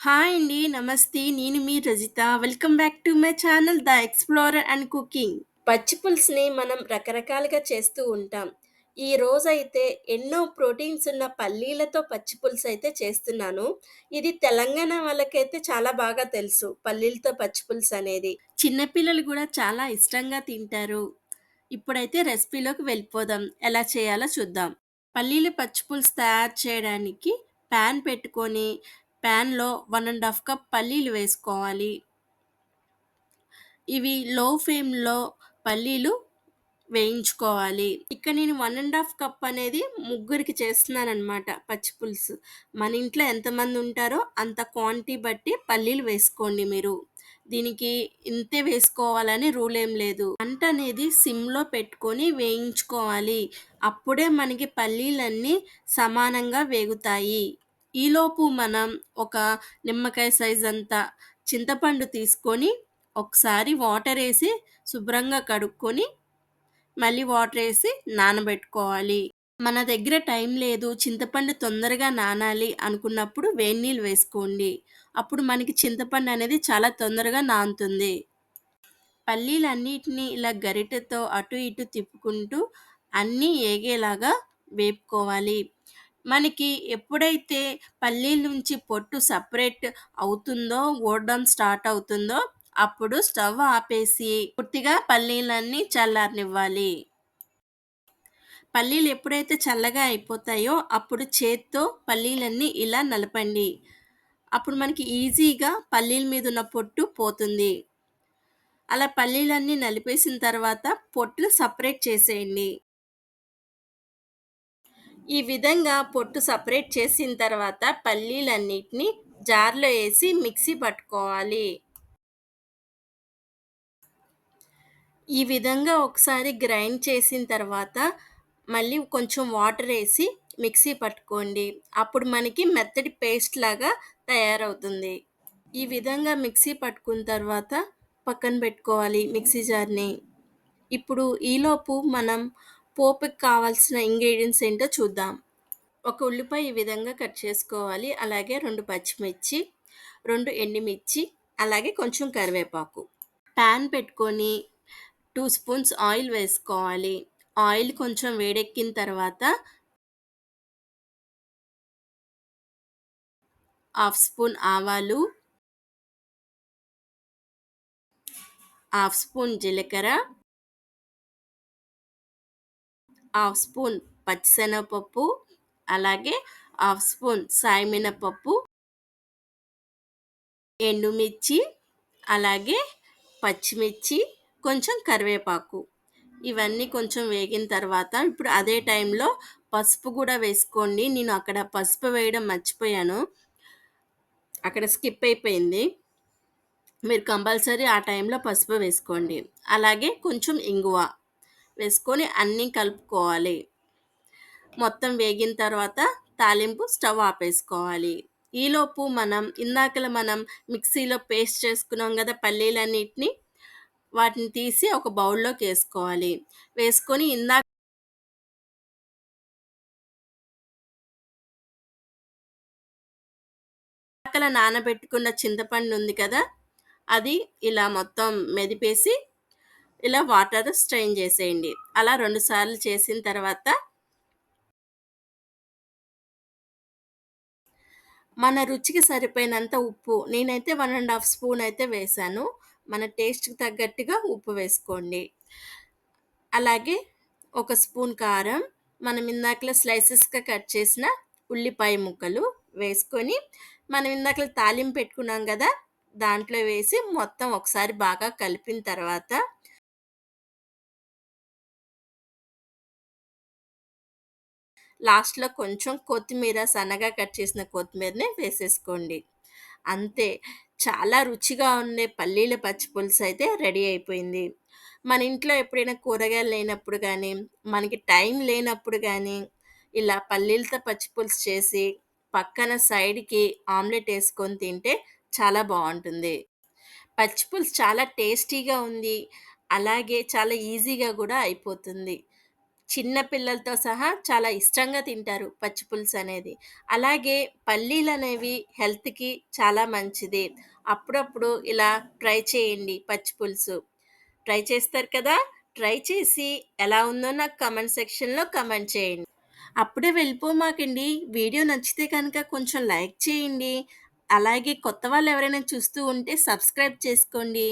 Hi అండి. నమస్తే. నేను మీ Rajitha. Welcome back to my channel 'the explorer and cooking'. పచ్చి పులుసుని మనం రకరకాలుగా చేస్తూ ఉంటాం. ఈ రోజైతే ఎన్నో ప్రోటీన్స్ ఉన్న పల్లీలతో పచ్చి పులుసయితే చేస్తున్నాను. ఇది తెలంగాణ వాళ్ళకైతే చాలా బాగా తెలుసు. పల్లీలతో పచ్చి పులుసనేది. చిన్న పిల్లలు గూడా చాలా ఇష్టంగా తింటారు. ఇప్పుడైతే రెసిపీలోకి వెళ్ళిపోదాం. ఎలా చేయాలో చూద్దాం. పల్లీల పచ్చి పులుసు తయారు చేయడానికి పాన్ పెట్టుకొని పాన్‌లో 1 ½ కప్ పల్లీలు వేసుకోవాలి. ఇవి లో ఫ్లేమ్‌లో పల్లీలు వేయించుకోవాలి. ఇక్కడ నేను వన్ అండ్ హాఫ్ కప్ అనేది ముగ్గురికి చేస్తున్నాననమాట పచ్చి పులుసు. మన ఇంట్లో ఎంతమంది ఉంటారో అంత క్వాంటిటీ బట్టి పల్లీలు వేసుకోండి మీరు. దీనికి ఇంతే వేసుకోవాలని రూల్ ఏం లేదు. వంట అనేది సిమ్‌లో పెట్టుకొని వేయించుకోవాలి. అప్పుడే మనకి పల్లీలన్నీ సమానంగా వేగుతాయి. ఈలోపు మనం ఒక నిమ్మకాయ సైజ్ అంత చింతపండు తీసుకొని ఒకసారి వాటర్ వేసి శుభ్రంగా కడుక్కొని మళ్ళీ వాటర్ వేసి నానబెట్టుకోవాలి. మన దగ్గర టైం లేదు చింతపండు తొందరగా నానాలి అనుకున్నప్పుడు వేడి నీళ్ళు వేసుకోండి. అప్పుడు మనకి చింతపండు అనేది చాలా తొందరగా నానుతుంది. పల్లీలన్నిటిని ఇలా గరిటెతో అటు ఇటు తిప్పుకుంటూ అన్నీ ఏగేలాగా వేపుకోవాలి. మనకి ఎప్పుడైతే పల్లీల నుంచి పొట్టు సపరేట్ అవుతుందో, ఓడడం స్టార్ట్ అవుతుందో అప్పుడు స్టవ్ ఆపేసి పూర్తిగా పల్లీలన్నీ చల్లారనివ్వాలి. పల్లీలు ఎప్పుడైతే చల్లగా అయిపోతాయో అప్పుడు చేత్తో పల్లీలన్నీ ఇలా నలపండి. అప్పుడు మనకి ఈజీగా పల్లీల మీద ఉన్న పొట్టు పోతుంది. అలా పల్లీలన్నీ నలిపేసిన తర్వాత పొట్టు సపరేట్ చేసేయండి. ఈ విధంగా పొట్టు సపరేట్ చేసిన తర్వాత పల్లీలన్నిటిని జార్‌లో వేసి మిక్సీ పట్టుకోవాలి. ఈ విధంగా ఒకసారి గ్రైండ్ చేసిన తర్వాత మళ్ళీ కొంచెం వాటర్ వేసి మిక్సీ పట్టుకోండి. అప్పుడు మనకి మెత్తటి పేస్ట్ లాగా తయారవుతుంది. ఈ విధంగా మిక్సీ పట్టుకున్న తర్వాత పక్కన పెట్టుకోవాలి మిక్సీ జార్‌ని. ఇప్పుడు ఈలోపు మనం పోపుకి కావాల్సిన ఇంగ్రీడియంట్స్ ఏంటో చూద్దాం. ఒక ఉల్లిపాయ ఈ విధంగా కట్ చేసుకోవాలి. అలాగే రెండు పచ్చిమిర్చి, రెండు ఎండుమిర్చి, అలాగే కొంచెం కరివేపాకు. పాన్ పెట్టుకొని టూ స్పూన్స్ ఆయిల్ వేసుకోవాలి. ఆయిల్ కొంచెం వేడెక్కిన తర్వాత హాఫ్ స్పూన్ ఆవాలు హాఫ్ స్పూన్ జీలకర్ర హాఫ్ స్పూన్ పచ్చిశనగపప్పు, అలాగే హాఫ్ స్పూన్ సాయి మినపప్పు ఎండుమిర్చి, అలాగే పచ్చిమిర్చి, కొంచెం కరివేపాకు. ఇవన్నీ కొంచెం వేగిన తర్వాత ఇప్పుడు అదే టైంలో పసుపు కూడా వేసుకోండి. నేను అక్కడ పసుపు వేయడం మర్చిపోయాను. అక్కడ స్కిప్ అయిపోయింది. మీరు కంపల్సరీ ఆ టైంలో పసుపు వేసుకోండి. అలాగే కొంచెం ఇంగువ వేసుకొని అన్నీ కలుపుకోవాలి. మొత్తం వేగిన తర్వాత తాలింపు స్టవ్ ఆపేసుకోవాలి. ఈలోపు మనం ఇందాకల మనం మిక్సీలో పేస్ట్ చేసుకున్నాం కదా పల్లీలన్నిటిని, వాటిని తీసి ఒక బౌల్‌లోకి వేసుకోవాలి వేసుకొని ఇందాక నానబెట్టుకున్న చింతపండు ఉంది కదా! అది ఇలా మొత్తం మెదిపేసి ఇలా వాటర్ స్ట్రెయిన్ చేసేయండి. అలా 2 సార్లు చేసిన తర్వాత మన రుచికి సరిపోయినంత ఉప్పు నేనైతే వన్ అండ్ హాఫ్ స్పూన్ అయితే వేశాను. మన టేస్ట్‌కి తగ్గట్టుగా ఉప్పు వేసుకోండి. అలాగే ఒక స్పూన్ కారం, మనం ఇందాకలో స్లైసెస్‌గా కట్ చేసిన ఉల్లిపాయ ముక్కలు వేసుకొని, మనం ఇందాకల తాలింపు పెట్టుకున్నాం కదా దాంట్లో వేసి మొత్తం ఒకసారి బాగా కలిపిన తర్వాత లాస్ట్‌లో కొంచెం కొత్తిమీర సన్నగా కట్ చేసిన కొత్తిమీరని వేసేసుకోండి. అంతే చాలా రుచిగా ఉండే పల్లీల పచ్చి పులుసు అయితే రెడీ అయిపోయింది. మన ఇంట్లో ఎప్పుడైనా కూరగాయలు లేనప్పుడు కానీ మనకి టైం లేనప్పుడు కానీ ఇలా పల్లీలతో పచ్చి పులుసు చేసి పక్కన సైడ్‌కి ఆమ్లెట్ వేసుకొని తింటే చాలా బాగుంటుంది పచ్చి పులుసు చాలా టేస్టీగా ఉంది. అలాగే చాలా ఈజీగా కూడా అయిపోతుంది. చిన్న పిల్లలతో సహా చాలా ఇష్టంగా తింటారు పచ్చి పులుసనేది. అలాగే పల్లీలు అనేవి హెల్త్‌కి చాలా మంచిది. అప్పుడప్పుడు ఇలా ట్రై చేయండి పచ్చి పులుసు. ట్రై చేస్తారు కదా! ట్రై చేసి ఎలా ఉందో నాకు కమెంట్ సెక్షన్‌లో కమెంట్ చేయండి. అప్పుడే వెళ్ళిపోమాకండి. వీడియో నచ్చితే కనుక కొంచెం లైక్ చేయండి. అలాగే కొత్త వాళ్ళు ఎవరైనా చూస్తూ ఉంటే సబ్స్క్రైబ్ చేసుకోండి.